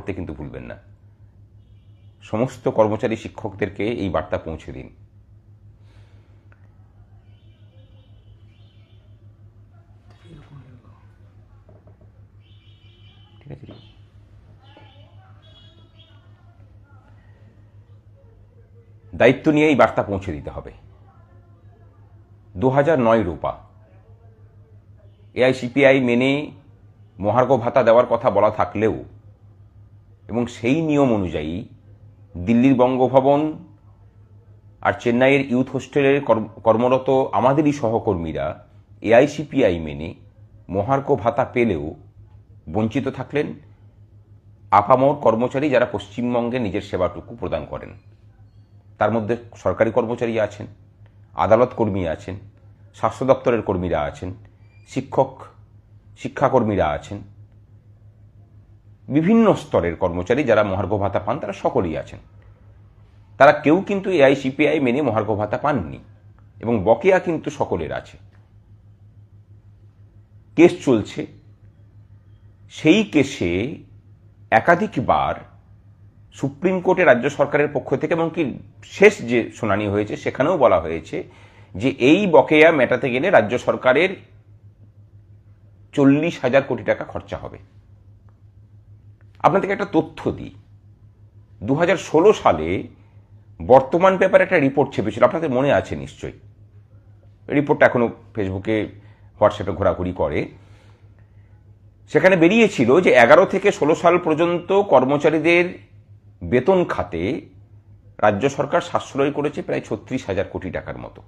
করতে কিন্তু ভুলবেন না। সমস্ত কর্মচারী শিক্ষকদেরকে এই বার্তা পৌঁছে দিন। দায়িত্ব নিয়ে এই বার্তা পৌঁছে দিতে হবে। দু হাজার নয় রূপা। এআইসিপিআই মেনে মহার্ঘ ভাতা দেওয়ার কথা বলা থাকলেও এবং সেই নিয়ম অনুযায়ী দিল্লির বঙ্গভবন আর চেন্নাইয়ের ইউথ হোস্টেলের কর্ম- কর্মরত আমাদেরই সহকর্মীরা এআইসিপিআই মেনে মহার্ঘ ভাতা পেলেও বঞ্চিত থাকলেন আপামর কর্মচারী যারা পশ্চিমবঙ্গে নিজের সেবাটুকু প্রদান করেন। তার মধ্যে সরকারি কর্মচারী আছেন, আদালত কর্মী আছেন, স্বাস্থ্য দপ্তরের কর্মীরা আছেন, শিক্ষক, শিক্ষাকর্মীরা আছেন বিভিন্ন স্তরের কর্মচারী যারা মহার্ঘ ভাতা পান, তারা সকলেই আছেন। তারা কেউ কিন্তু এআইসিপিআই মেনে মহার্ঘ ভাতা পাননি এবং বকেয়া কিন্তু সকলের আছে। কেস চলছে। সেই কেসে একাধিকবার সুপ্রিম কোর্টে রাজ্য সরকারের পক্ষ থেকে এবং কি শেষ যে শুনানি হয়েছে, সেখানেও বলা হয়েছে যে এই বকেয়া মেটাতে গেলে রাজ্য সরকারের চল্লিশ হাজার কোটি টাকা খরচা হবে। আপনাদেরকে একটা তথ্য দিই। দু হাজার ষোলো সালে বর্তমান পেপারে একটা রিপোর্ট ছেপেছিল, আপনাদের মনে আছে নিশ্চয়ই। রিপোর্টটা এখনও ফেসবুকে, হোয়াটসঅ্যাপে ঘোরাঘুরি করে। সেখানে বেরিয়েছিল যে এগারো থেকে ষোলো সাল পর্যন্ত কর্মচারীদের বেতন খাতে রাজ্য সরকার সাশ্রয় করেছে প্রায় ছত্রিশ হাজার কোটি টাকার মতো।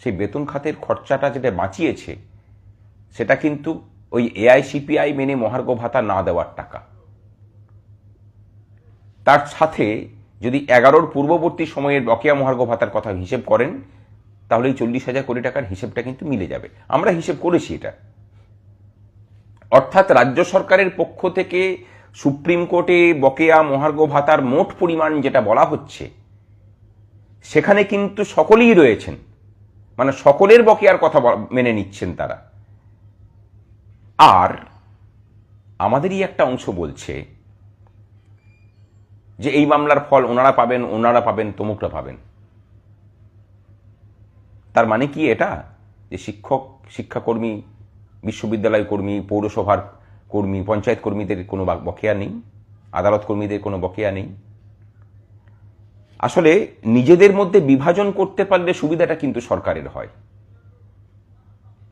সেই বেতন খাতের খরচাটা যেটা বাঁচিয়েছে, সেটা কিন্তু ওই এআইসিপিআই মেনে মহার্ঘ ভাতা না দেওয়ার টাকা। তার সাথে যদি এগারোর পূর্ববর্তী সময়ের বকেয়া মহার্ঘ ভাতার কথা হিসেব করেন তাহলে এই চল্লিশ হাজার কোটি টাকার হিসেবটা কিন্তু মিলে যাবে। আমরা হিসেব করেছি এটা। অর্থাৎ রাজ্য সরকারের পক্ষ থেকে সুপ্রিম কোর্টে বকেয়া মহার্ঘ ভাতার মোট পরিমাণ যেটা বলা হচ্ছে, সেখানে কিন্তু সকলেই রয়েছেন। মানে সকলের বকেয়ার কথা মেনে নিচ্ছেন তারা। আর আমাদেরই একটা অংশ বলছে যে এই মামলার ফল ওনারা পাবেন ওনারা পাবেন, তমুকরা পাবেন। তার মানে কি এটা? যে শিক্ষক, শিক্ষাকর্মী, বিশ্ববিদ্যালয় কর্মী, পৌরসভার কর্মী, পঞ্চায়েত কর্মীদের কোনো বকেয়া নেই, আদালত কর্মীদের কোনো বকেয়া নেই। আসলে নিজেদের মধ্যে বিভাজন করতে পারলে সুবিধাটা কিন্তু সরকারের হয়।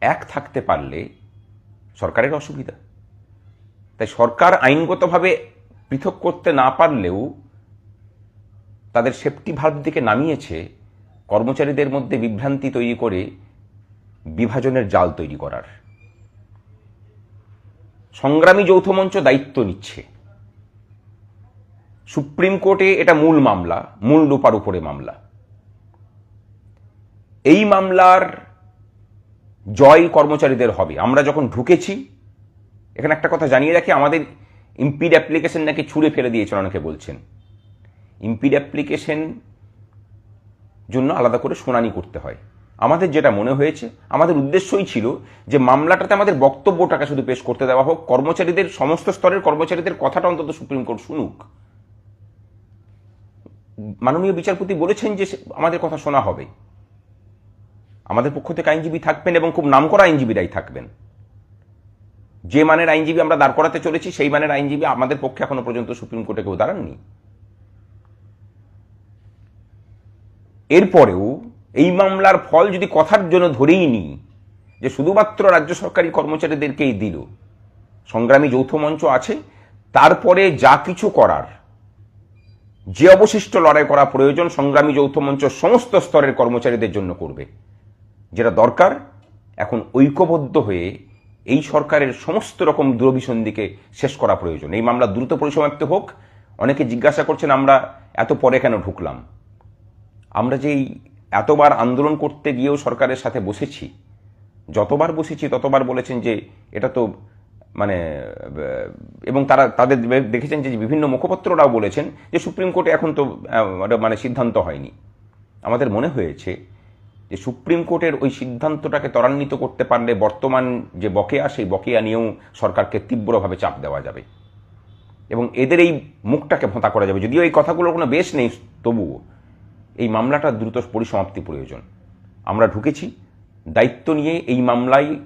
এক থাকতে পারলে সরকারের অসুবিধা। তাই সরকার আইনগতভাবে পৃথক করতে না পারলেও তাদের সেফটি ভাল্ব দিকে নামিয়েছে, কর্মচারীদের মধ্যে বিভ্রান্তি তৈরি করে বিভাজনের জাল তৈরি করার। সংগ্রামী যৌথ মঞ্চ দায়িত্ব নিচ্ছে। সুপ্রিম কোর্টে এটা মূল মামলা, মূল রূপার উপরে মামলা। এই মামলার জয় কর্মচারীদের হবে। আমরা যখন ঢুকেছি, এখানে একটা কথা জানিয়ে রাখি, আমাদের ইম্পিড অ্যাপ্লিকেশন নাকি ছুঁড়ে ফেলে দিয়েছেন অনেকে বলছেন। ইম্পিড অ্যাপ্লিকেশন জন্য আলাদা করে শুনানি করতে হয়। আমাদের যেটা মনে হয়েছে, আমাদের উদ্দেশ্যই ছিল যে মামলাটাতে আমাদের বক্তব্যটাকে শুধু পেশ করতে দেওয়া হোক, কর্মচারীদের, সমস্ত স্তরের কর্মচারীদের কথাটা অন্তত সুপ্রিম কোর্ট শুনুক। মাননীয় বিচারপতি বলেছেন যে আমাদের কথা শোনা হবে। আমাদের পক্ষ থেকে আইনজীবী থাকবেন এবং খুব নামকরা আইনজীবীরাই থাকবেন। যে মানের আইনজীবী আমরা দাঁড় করাতে চলেছি, সেই মানের আইনজীবী আমাদের পক্ষে এখনও পর্যন্ত সুপ্রিম কোর্টে কেউ দাঁড়াননি। এরপরেও এই মামলার ফল যদি কথার জন্য ধরেই নিই, যে শুধুমাত্র রাজ্য সরকারি কর্মচারীদেরকেই দিল, সংগ্রামী যৌথ মঞ্চ আছে, তারপরে যা কিছু করার, যে অবশিষ্ট লড়াই করা প্রয়োজন সংগ্রামী যৌথ মঞ্চ সমস্ত স্তরের কর্মচারীদের জন্য করবে। যেটা দরকার, এখন ঐক্যবদ্ধ হয়ে এই সরকারের সমস্ত রকম দুরভিসন্ধিকে শেষ করা প্রয়োজন। এই মামলা দ্রুত পরিসমাপ্ত হোক। অনেকে জিজ্ঞাসা করছেন, আমরা এত পরে কেন ঢুকলাম? আমরা যেই এতবার আন্দোলন করতে গিয়েও সরকারের সাথে বসেছি, যতবার বসেছি ততবার বলেছেন যে এটা তো মানে এবং তারা, তাদের দেখেছেন যে বিভিন্ন মুখপত্ররাও বলেছেন যে সুপ্রিম কোর্টে এখন তো মানে সিদ্ধান্ত হয়নি। আমাদের মনে হয়েছে যে সুপ্রিম কোর্টের ওই সিদ্ধান্তটাকে ত্বরান্বিত করতে পারলে বর্তমান যে বকেয়া, সেই বকেয়া নিয়েও সরকারকে তীব্রভাবে চাপ দেওয়া যাবে। এবং এদের এই মুখটাকে ভোঁতা করা যাবে। যদিও এই কথাগুলোর কোনো বেশ নেই, তবুও এই মামলাটা দ্রুত পরিসমাপ্তি প্রয়োজন। আমরা ঢুকেছি, দায়িত্ব নিয়ে এই মামলায়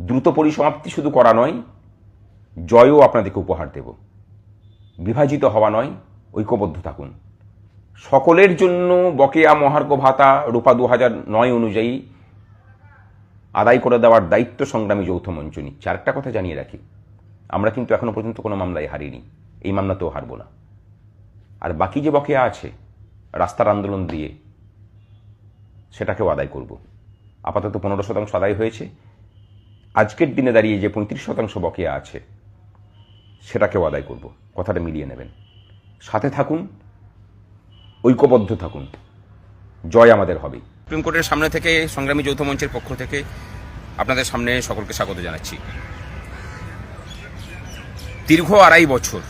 দ্রুত পরিসমাপ্তি শুধু করা নয়, জয়ও আপনাদেরকে উপহার দেব। বিভাজিত হওয়া নয়, ঐক্যবদ্ধ থাকুন। সকলের জন্য বকেয়া মহার্ঘ ভাতা রূপা দু নয় অনুযায়ী আদায় করে দেওয়ার দায়িত্ব সংগ্রামী যৌথ মঞ্চ নিচ্ছে। আরেকটা কথা জানিয়ে রাখি, আমরা কিন্তু এখনও পর্যন্ত কোনো মামলায় হারিনি, এই মামলাতেও হারব না। আর বাকি যে বকেয়া আছে, রাস্তার আন্দোলন দিয়ে সেটাকেও আদায় করব। আপাতত পনেরো শতাংশ আদায় হয়েছে। আজকের দিনে দাঁড়িয়ে যে পঁয়ত্রিশ শতাংশ বকেয়া আছে, সেটাকেও আদায় করব। কথাটা মিলিয়ে নেবেন। সাথে থাকুন ঐক্যবদ্ধ থাকুন। জয় আমাদের হবে। সুপ্রিম কোর্টের সামনে থেকে, সংগ্রামী যৌথ মঞ্চের পক্ষ থেকে আপনাদের সামনে সকলকে স্বাগত জানাচ্ছি। দীর্ঘ আড়াই বছর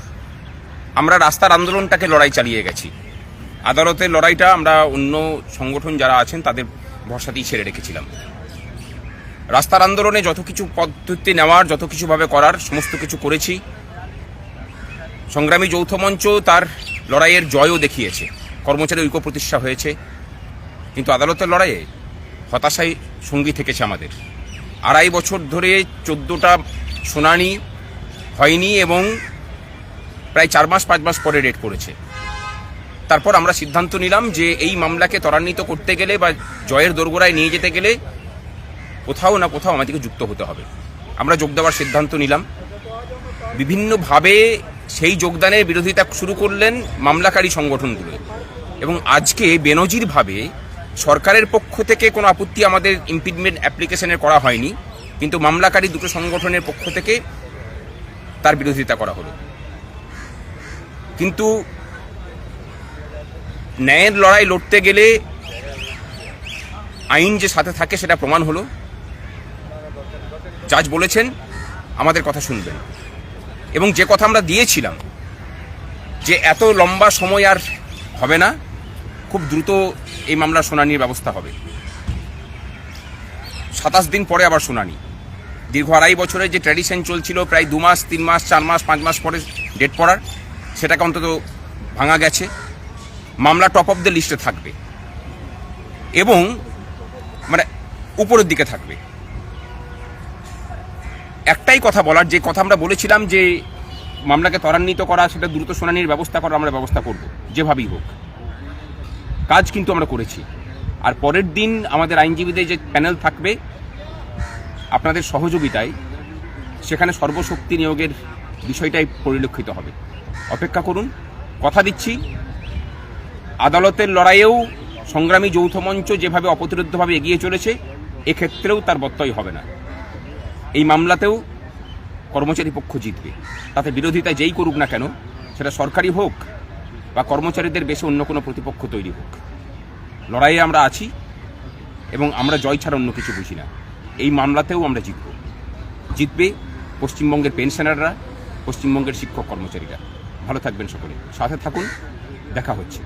আমরা রাস্তার আন্দোলনটাকে লড়াই চালিয়ে গেছি। আদালতের লড়াইটা আমরা অন্য সংগঠন যারা আছেন, তাদের ভরসাতেই ছেড়ে রেখেছিলাম। রাস্তার আন্দোলনে যত কিছু পদ্ধতি নেওয়ার, যত কিছুভাবে করার, সমস্ত কিছু করেছি। সংগ্রামী যৌথ মঞ্চ তার লড়াইয়ের জয়ও দেখিয়েছে। কর্মচারী ঐক্য প্রতিষ্ঠা হয়েছে, কিন্তু আদালতের লড়াইয়ে হতাশাই সঙ্গী থেকেছে আমাদের। আড়াই বছর ধরে চোদ্দোটা শুনানি হয়নি এবং প্রায় চার মাস, পাঁচ মাস পরে রেট করেছে। তারপর আমরা সিদ্ধান্ত নিলাম যে এই মামলাকে ত্বরান্বিত করতে গেলে বা জয়ের দোরগোড়ায় নিয়ে যেতে গেলে কোথাও না কোথাও আমাদেরকে যুক্ত হতে হবে। আমরা যোগ দেওয়ার সিদ্ধান্ত নিলাম। বিভিন্নভাবে সেই যোগদানের বিরোধিতা শুরু করলেন মামলাকারী সংগঠনগুলো। এবং আজকে বেনজিরভাবে সরকারের পক্ষ থেকে কোনো আপত্তি আমাদের ইম্পিডমেন্ট অ্যাপ্লিকেশনের করা হয়নি, কিন্তু মামলাকারী দুটো সংগঠনের পক্ষ থেকে তার বিরোধিতা করা হলো। কিন্তু ন্যায়ের লড়াই লড়তে গেলে আইন যে সাথে থাকে সেটা প্রমাণ হলো। জাজ বলেছেন, আমাদের কথা শুনবেন। এবং যে কথা আমরা দিয়েছিলাম, যে এত লম্বা সময় আর হবে না খুব দ্রুত এই মামলার শুনানির ব্যবস্থা হবে। সাতাশ দিন পরে আবার শুনানি। দীর্ঘ আড়াই বছরের যে ট্র্যাডিশন চলছিল, প্রায় দু মাস, তিন মাস, চার মাস, পাঁচ মাস পরে ডেট পড়ার, সেটাকে অন্তত ভাঙা গেছে। মামলা টপ অফ দ্য লিস্টে থাকবে। এবং মানে উপরের দিকে থাকবে। একটাই কথা বলার, যে কথা আমরা বলেছিলাম যে মামলাকে ত্বরান্বিত করা, সেটা দ্রুত শুনানির ব্যবস্থা করা আমরা ব্যবস্থা করব, যেভাবেই হোক। কাজ কিন্তু আমরা করেছি। আর পরের দিন আমাদের আইনজীবীদের যে প্যানেল থাকবে, আপনাদের সহযোগিতায় সেখানে সর্বশক্তি নিয়োগের বিষয়টাই পরিলক্ষিত হবে। অপেক্ষা করুন, কথা দিচ্ছি, আদালতের লড়াইয়েও সংগ্রামী যৌথ মঞ্চ যেভাবে অপ্রতিরোধ্যভাবে এগিয়ে চলেছে, এক্ষেত্রেও তার বত্যয় হবে না। এই মামলাতেও কর্মচারী পক্ষ জিতবে। তাতে বিরোধিতা যেই করুক না কেন, সেটা সরকারি হোক বা কর্মচারীদের বেশে অন্য কোনো প্রতিপক্ষ তৈরি হোক। লড়াইয়ে আমরা আছি এবং আমরা জয় ছাড়া অন্য কিছু বুঝি না। এই মামলাতেও আমরা জিতব। জিতবে পশ্চিমবঙ্গের পেনশনাররা, পশ্চিমবঙ্গের শিক্ষক কর্মচারীরা। ভালো থাকবেন সকলে। সাথে থাকুন। দেখা হচ্ছে।